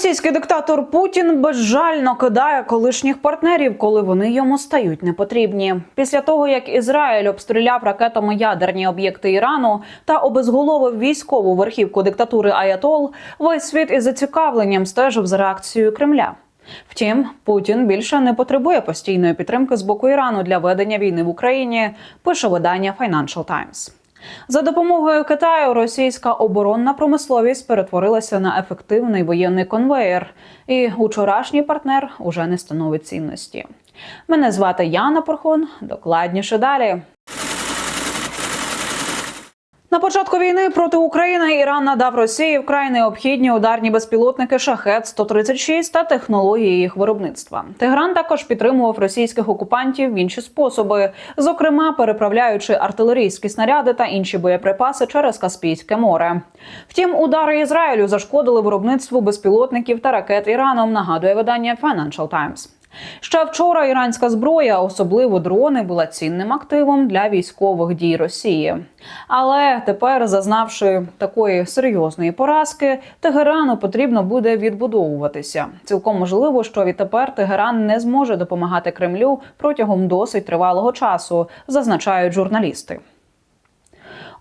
Російський диктатор Путін безжально кидає колишніх партнерів, коли вони йому стають непотрібні. Після того як Ізраїль обстріляв ракетами ядерні об'єкти Ірану та обезголовив військову верхівку диктатури Аятол, весь світ із зацікавленням стежив за реакцією Кремля. Втім, Путін більше не потребує постійної підтримки з боку Ірану для ведення війни в Україні. Пише видання Financial Times. За допомогою Китаю російська оборонна промисловість перетворилася на ефективний воєнний конвеєр, і учорашній партнер уже не становить цінності. Мене звати Яна Порхон. Докладніше далі. На початку війни проти України Іран надав Росії вкрай необхідні ударні безпілотники шахет 136 та технології їх виробництва. Тегран також підтримував російських окупантів в інші способи, зокрема переправляючи артилерійські снаряди та інші боєприпаси через Каспійське море. Втім, удари Ізраїлю зашкодили виробництву безпілотників та ракет Іраном. Нагадує видання Financial Times. Ще вчора іранська зброя, особливо дрони, була цінним активом для військових дій Росії. Але тепер, зазнавши такої серйозної поразки, Тегерану потрібно буде відбудовуватися. Цілком можливо, що відтепер Тегеран не зможе допомагати Кремлю протягом досить тривалого часу, зазначають журналісти.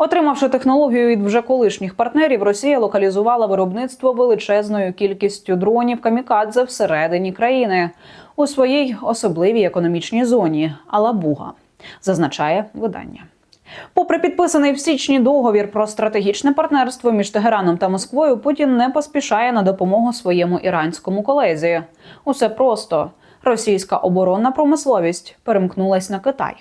Отримавши технологію від вже колишніх партнерів, Росія локалізувала виробництво величезною кількістю дронів камікадзе всередині країни у своїй особливій економічній зоні Алабуга, зазначає видання. Попри підписаний в січні договір про стратегічне партнерство між Тегераном та Москвою, Путін не поспішає на допомогу своєму іранському колезі. Усе просто російська оборонна промисловість перемкнулась на Китай.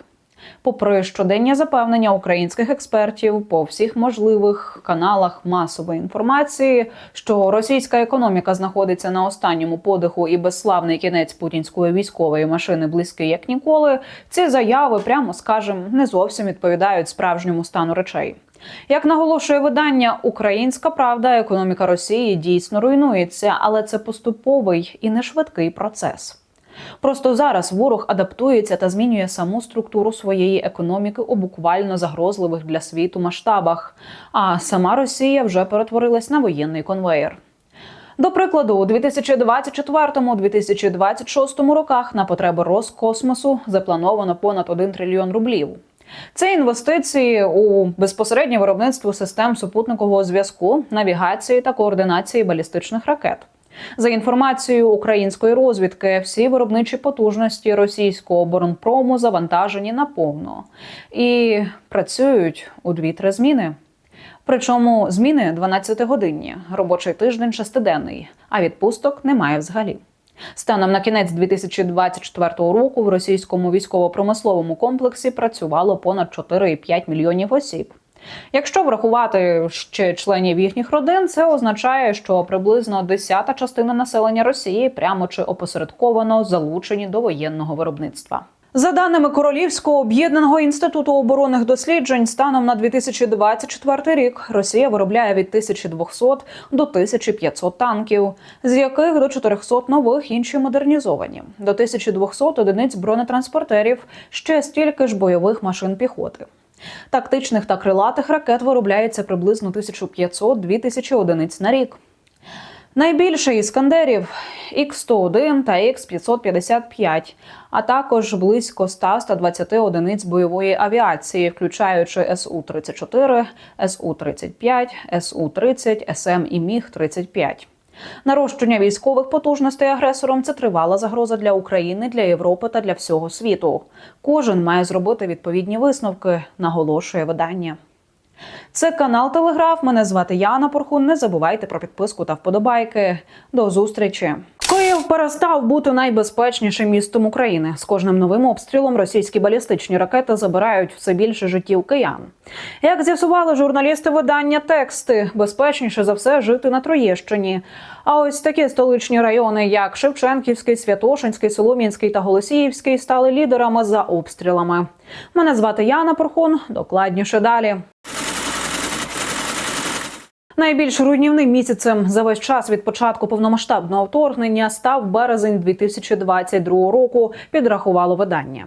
Попри щоденні запевнення українських експертів по всіх можливих каналах масової інформації, що російська економіка знаходиться на останньому подиху і безславний кінець путінської військової машини близький як ніколи, ці заяви, прямо скажем, не зовсім відповідають справжньому стану речей. Як наголошує видання, українська правда, економіка Росії дійсно руйнується, але це поступовий і не швидкий процес. Просто зараз ворог адаптується та змінює саму структуру своєї економіки у буквально загрозливих для світу масштабах. А сама Росія вже перетворилась на воєнний конвеєр. До прикладу, у 2024-2026 роках на потреби Роскосмосу заплановано понад 1 трильйон рублів. Це інвестиції у безпосереднє виробництво систем супутникового зв'язку, навігації та координації балістичних ракет. За інформацією української розвідки, всі виробничі потужності російського оборонпрому завантажені наповно і працюють у 2-3 зміни. Причому зміни 12-годинні, робочий тиждень шестиденний, а відпусток немає взагалі. Станом на кінець 2024 року в російському військово-промисловому комплексі працювало понад 4,5 мільйонів осіб. Якщо врахувати ще членів їхніх родин, це означає, що приблизно десята частина населення Росії прямо чи опосередковано залучені до воєнного виробництва. За даними Королівського об'єднаного інституту оборонних досліджень, станом на 2024 рік Росія виробляє від 1200 до 1500 танків, з яких до 400 нових інші модернізовані, до 1200 одиниць бронетранспортерів, ще стільки ж бойових машин піхоти. Тактичних та крилатих ракет виробляється приблизно 1500-2000 одиниць на рік. Найбільше іскандерів Х-101 та Х-555, а також близько 100-120 одиниць бойової авіації, включаючи Су-34, Су-35, Су-30, СМ і Міг-35. Нарощення військових потужностей агресором це тривала загроза для України, для Європи та для всього світу. Кожен має зробити відповідні висновки, наголошує видання. Це канал Телеграф. Мене звати Яна Порхун. Не забувайте про підписку та вподобайки. До зустрічі. Київ перестав бути найбезпечнішим містом України. З кожним новим обстрілом російські балістичні ракети забирають все більше життів киян. Як з'ясували журналісти видання тексти, безпечніше за все жити на Троєщині. А ось такі столичні райони, як Шевченківський, Святошинський, Солом'янський та Голосіївський, стали лідерами за обстрілами. Мене звати Яна Порхун. Докладніше далі. Найбільш руйнівним місяцем за весь час від початку повномасштабного вторгнення став березень 2022 року. Підрахувало видання.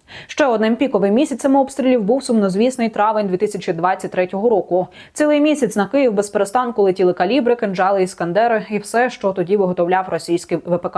Ще одним піковим місяцем обстрілів був сумнозвісний травень 2023 року. Цілий місяць на Київ без перестанку летіли калібри, кинджали, іскандери і все, що тоді виготовляв російський ВПК.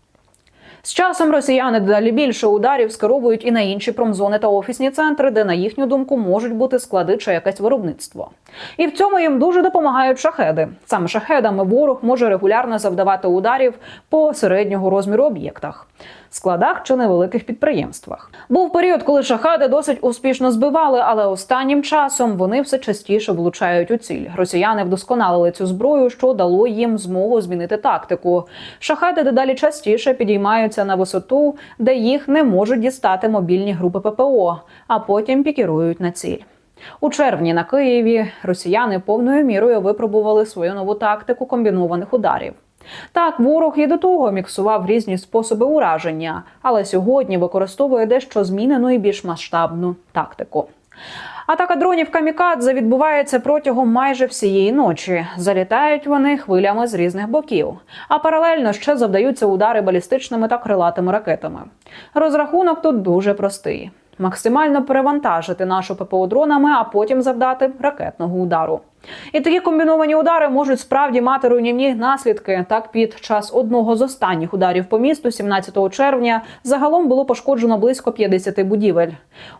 З часом росіяни дедалі більше ударів скеровують і на інші промзони та офісні центри, де, на їхню думку, можуть бути склади чи якесь виробництво. І в цьому їм дуже допомагають шахеди. Саме шахедами ворог може регулярно завдавати ударів по середнього розміру об'єктах. Складах чи невеликих підприємствах був період, коли шахеди досить успішно збивали, але останнім часом вони все частіше влучають у ціль. Росіяни вдосконалили цю зброю, що дало їм змогу змінити тактику. Шахеди дедалі частіше підіймаються на висоту, де їх не можуть дістати мобільні групи ППО, а потім пікірують на ціль. У червні на Києві росіяни повною мірою випробували свою нову тактику комбінованих ударів. Так, ворог і до того міксував різні способи ураження, але сьогодні використовує дещо змінену і більш масштабну тактику. Атака дронів камікадзе відбувається протягом майже всієї ночі. Залітають вони хвилями з різних боків, а паралельно ще завдаються удари балістичними та крилатими ракетами. Розрахунок тут дуже простий: максимально перевантажити нашу ППО дронами, а потім завдати ракетного удару. І такі комбіновані удари можуть справді мати руйнівні наслідки. Так, під час одного з останніх ударів по місту, 17 червня, загалом було пошкоджено близько 50 будівель.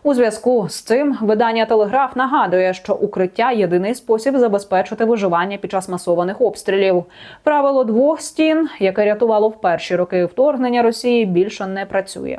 У зв'язку з цим видання Телеграф нагадує, що укриття єдиний спосіб забезпечити виживання під час масованих обстрілів. Правило двох стін, яке рятувало в перші роки вторгнення Росії, більше не працює.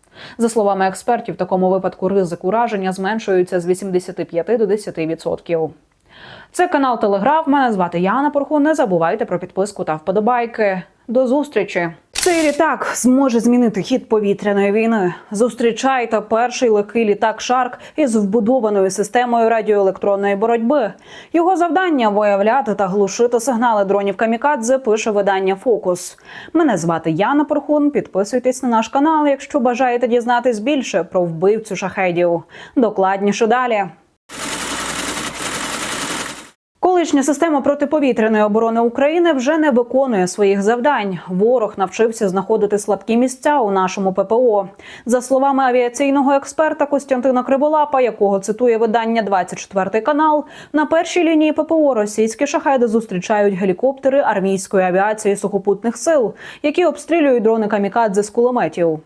За словами експертів, в такому випадку ризик ураження зменшується з 85 до 10%. Це канал Телеграф. Мене звати Яна Порху. Не забувайте про підписку та вподобайки. До зустрічі! Цей літак зможе змінити хід повітряної війни. Зустрічайте перший легкий літак Шарк із вбудованою системою радіоелектронної боротьби. Його завдання виявляти та глушити сигнали дронів камікадзе. Пише видання Фокус. Мене звати Яна Порхун. Підписуйтесь на наш канал, якщо бажаєте дізнатись більше про вбивцю шахедів. Докладніше далі. Колишня система протиповітряної оборони України вже не виконує своїх завдань. Ворог навчився знаходити слабкі місця у нашому ППО. За словами авіаційного експерта Костянтина Криволапа, якого цитує видання 24 канал, на першій лінії ППО російські шахеди зустрічають гелікоптери армійської авіації сухопутних сил, які обстрілюють дрони камікадзе з кулеметів.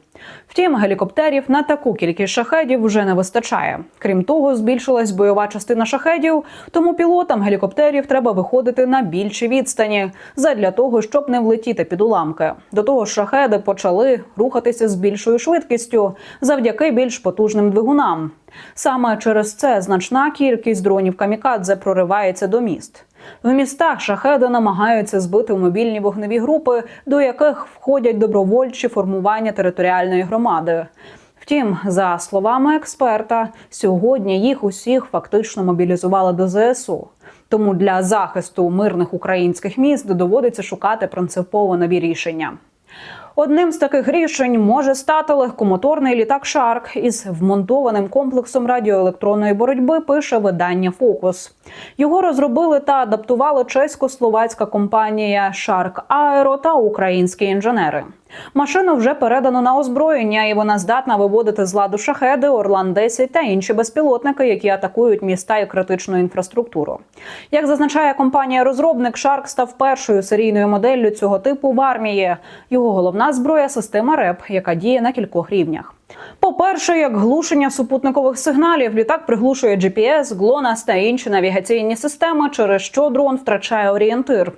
Втім, гелікоптерів на таку кількість шахедів вже не вистачає. Крім того, збільшилась бойова частина шахедів, тому пілотам гелікоптерів треба виходити на більші відстані задля того, щоб не влетіти під уламки. До того ж, шахеди почали рухатися з більшою швидкістю завдяки більш потужним двигунам. Саме через це значна кількість дронів камікадзе проривається до міст. В містах шахеди намагаються збити мобільні вогневі групи, до яких входять добровольчі формування територіальної громади. Втім, за словами експерта, сьогодні їх усіх фактично мобілізували до ЗСУ. Тому для захисту мирних українських міст доводиться шукати принципово нові рішення. Одним з таких рішень може стати легкомоторний літак Шарк із вмонтованим комплексом радіоелектронної боротьби. Пише видання Фокус. Його розробили та адаптували чесько-словацька компанія Шарк Аеро та українські інженери. Машину вже передано на озброєння, і вона здатна виводити з ладу шахеди, Орлан 10 та інші безпілотники, які атакують міста і критичну інфраструктуру. Як зазначає компанія-розробник, Шарк став першою серійною моделлю цього типу в армії. Його головна зброя система РЕП, яка діє на кількох рівнях. По-перше, як глушення супутникових сигналів, літак приглушує GPS, GLONASS та інші навігаційні системи, через що дрон втрачає орієнтир.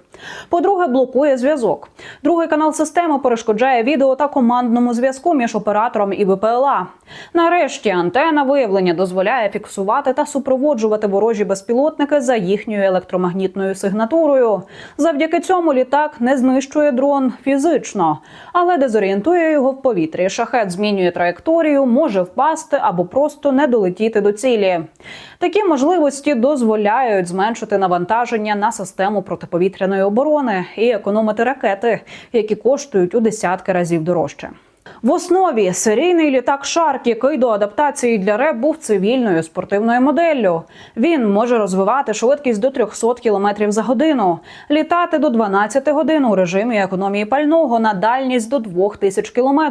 По-друге, блокує зв'язок. Другий канал системи перешкоджає відео та командному зв'язку між оператором і ВПЛА. Нарешті антена виявлення дозволяє фіксувати та супроводжувати ворожі безпілотники за їхньою електромагнітною сигнатурою. Завдяки цьому літак не знищує дрон фізично, але дезорієнтує його в повітрі. Шахет змінює траєкторію, може впасти або просто не долетіти до цілі. Такі можливості дозволяють зменшити навантаження на систему протиповітряної оборони і економити ракети, які коштують у десятки разів дорожче. В основі серійний літак Шарк, який до адаптації для РЕП був цивільною спортивною моделлю. Він може розвивати швидкість до 300 км за годину, літати до 12 годин у режимі економії пального на дальність до 2000 км,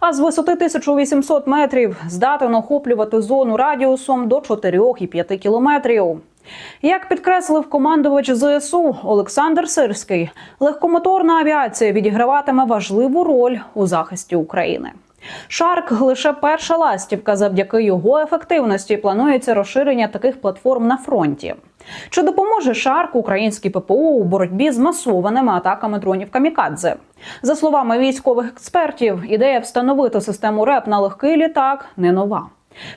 а з висоти 1800 метрів здатен охоплювати зону радіусом до 4,5 кілометрів. Як підкреслив командувач ЗСУ Олександр Сирський, легкомоторна авіація відіграватиме важливу роль у захисті України. Шарк лише перша ластівка. Завдяки його ефективності планується розширення таких платформ на фронті. Чи допоможе Шарк українській ППО у боротьбі з масованими атаками дронів камікадзе? За словами військових експертів, ідея встановити систему РЕП на легкий літак не нова.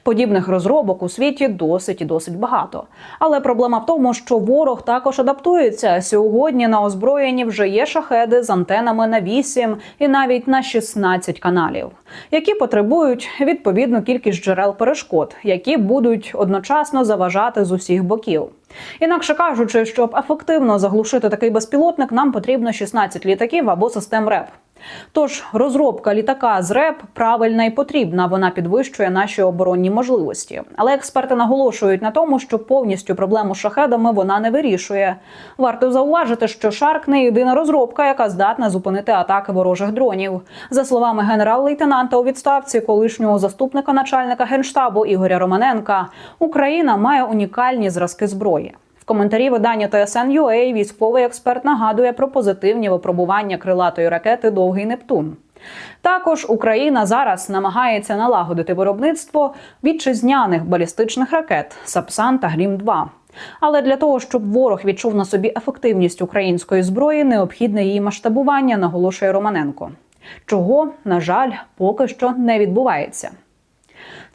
Подібних розробок у світі досить і досить багато. Але проблема в тому, що ворог також адаптується. Сьогодні на озброєнні вже є шахеди з антенами на 8 і навіть на 16 каналів, які потребують відповідну кількість джерел перешкод, які будуть одночасно заважати з усіх боків. Інакше кажучи, щоб ефективно заглушити такий безпілотник, нам потрібно 16 літаків або систем РЕП. Тож розробка літака з РЕП правильна і потрібна. Вона підвищує наші оборонні можливості. Але експерти наголошують на тому, що повністю проблему з шахедами вона не вирішує. Варто зауважити, що Шарк не єдина розробка, яка здатна зупинити атаки ворожих дронів. За словами генерал-лейтенанта у відставці, колишнього заступника начальника генштабу Ігоря Романенка, Україна має унікальні зразки зброї. В коментарі видання TSN.ua військовий експерт нагадує про позитивні випробування крилатої ракети Довгий Нептун. Також Україна зараз намагається налагодити виробництво вітчизняних балістичних ракет Сапсан та Грім 2 але для того, щоб ворог відчув на собі ефективність української зброї, необхідне її масштабування, наголошує Романенко. Чого, на жаль, поки що не відбувається.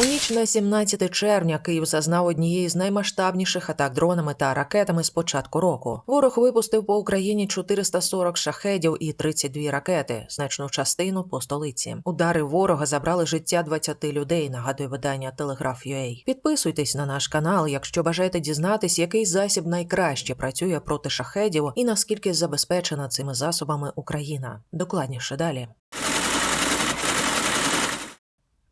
У ніч на 17 червня Київ зазнав однієї з наймасштабніших атак дронами та ракетами з початку року. Ворог випустив по Україні 440 шахедів і 32 ракети, значну частину по столиці. Удари ворога забрали життя 20 людей. Нагадує видання Телеграф.ua. Підписуйтесь на наш канал, якщо бажаєте дізнатись, який засіб найкраще працює проти шахедів і наскільки забезпечена цими засобами Україна. Докладніше далі.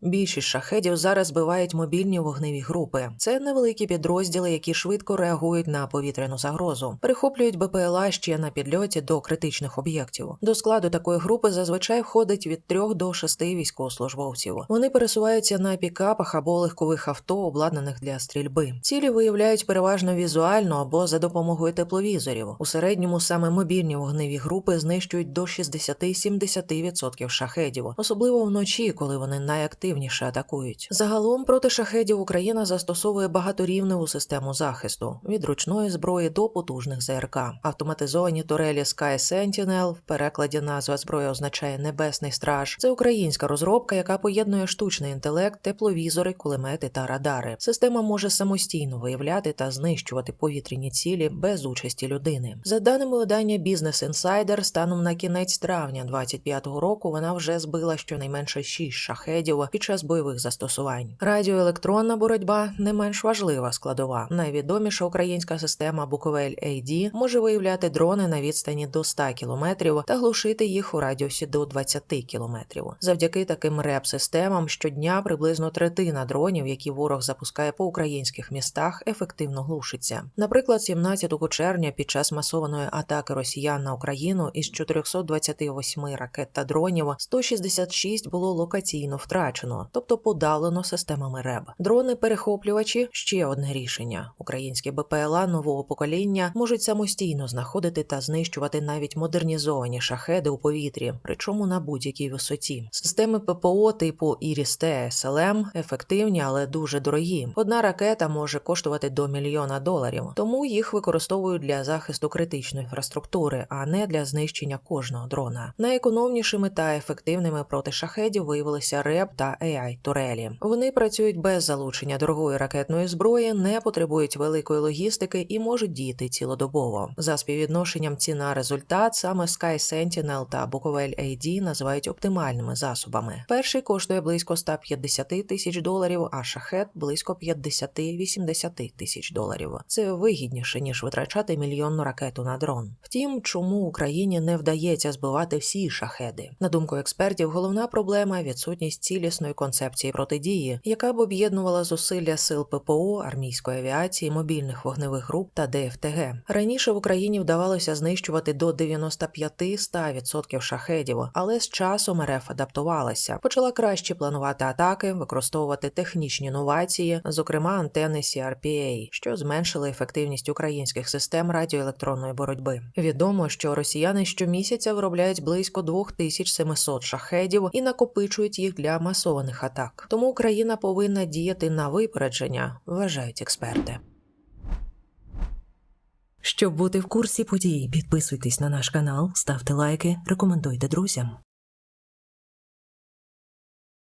Більшість шахедів зараз збивають мобільні вогневі групи. Це невеликі підрозділи, які швидко реагують на повітряну загрозу, перехоплюють БПЛА ще на підльоті до критичних об'єктів. До складу такої групи зазвичай входить від 3 до 6 військовослужбовців. Вони пересуваються на пікапах або легкових авто, обладнаних для стрільби. Цілі виявляють переважно візуально або за допомогою тепловізорів. У середньому саме мобільні вогневі групи знищують до 60-70% шахедів, особливо вночі, коли вони найактивніше атакують. Загалом проти шахедів Україна застосовує багаторівневу систему захисту від ручної зброї до потужних ЗРК. Автоматизовані турелі Sky Sentinel, в перекладі назва зброї означає небесний страж. Це українська розробка, яка поєднує штучний інтелект, тепловізори, кулемети та радари. Система може самостійно виявляти та знищувати повітряні цілі без участі людини. За даними видання Business Insider, станом на кінець травня 25-го року вона вже збила щонайменше 6 шахедів під час бойових застосувань. Радіоелектронна боротьба не менш важлива складова. Найвідоміша українська система Буковель AD може виявляти дрони на відстані до 100 кілометрів та глушити їх у радіусі до 20 кілометрів. Завдяки таким реп-системам щодня приблизно третина дронів, які ворог запускає по українських містах, ефективно глушиться. Наприклад, 17 червня під час масованої атаки росіян на Україну із 428 ракет та дронів 166 було локаційно втрачено, тобто подалено системами РЕБ. Дрони-перехоплювачі ще одне рішення. Українські БПЛА нового покоління можуть самостійно знаходити та знищувати навіть модернізовані шахеди у повітрі, причому на будь-якій висоті. Системи ППО типу Іріс-Т СЛМ ефективні, але дуже дорогі. Одна ракета може коштувати до мільйона доларів, тому їх використовують для захисту критичної інфраструктури, а не для знищення кожного дрона. Найекономнішими та ефективними проти шахедів виявилися РЕП та AI турелі. Вони працюють без залучення дорогої ракетної зброї, не потребують великої логістики і можуть діяти цілодобово. За співвідношенням ціна результат саме Sky Sentinel та Bukovel AD називають оптимальними засобами. Перший коштує близько 150 тисяч доларів, а шахет близько 50-80 тисяч доларів. Це вигідніше ніж витрачати мільйонну ракету на дрон. Втім, чому Україні не вдається збивати всі шахеди? На думку експертів, головна проблема відсутність цілісної концепції протидії, яка б об'єднувала зусилля сил ППО, армійської авіації, мобільних вогневих груп та ДФТГ. Раніше в Україні вдавалося знищувати до 95-100% шахедів, але з часом РФ адаптувалася, почала краще планувати атаки, використовувати технічні новації, зокрема антени CRPA, що зменшили ефективність українських систем радіоелектронної боротьби. Відомо, що росіяни щомісяця виробляють близько 2700 шахедів і накопичують їх для масованих атак. Тому Україна повинна діяти на випередження, вважають експерти. Щоб бути в курсі подій, підписуйтесь на наш канал, ставте лайки, рекомендуйте друзям.